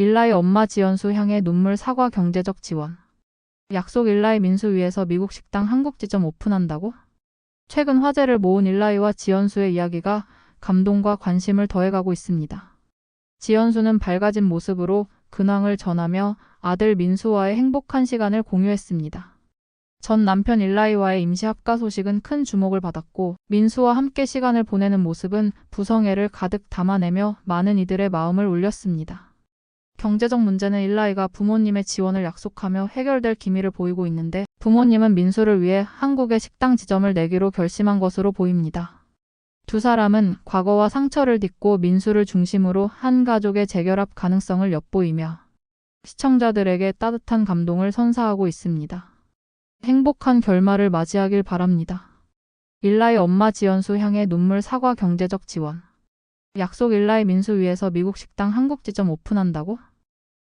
일라의 엄마 지연수 향해 눈물 사과 경제적 지원. 약속 일라의 민수 위해서 미국 식당 한국 지점 오픈한다고? 최근 화제를 모은 일라이와 지연수의 이야기가 감동과 관심을 더해가고 있습니다. 지연수는 밝아진 모습으로 근황을 전하며 아들 민수와의 행복한 시간을 공유했습니다. 전 남편 일라이와의 임시 합가 소식은 큰 주목을 받았고 민수와 함께 시간을 보내는 모습은 부성애를 가득 담아내며 많은 이들의 마음을 울렸습니다. 경제적 문제는 일라이가 부모님의 지원을 약속하며 해결될 기미를 보이고 있는데 부모님은 민수를 위해 한국의 식당 지점을 내기로 결심한 것으로 보입니다. 두 사람은 과거와 상처를 딛고 민수를 중심으로 한 가족의 재결합 가능성을 엿보이며 시청자들에게 따뜻한 감동을 선사하고 있습니다. 행복한 결말을 맞이하길 바랍니다. 일라의 엄마 지연수 향해 눈물 사과 경제적 지원. 약속 일라의 민수 위해서 미국 식당 한국 지점 오픈한다고?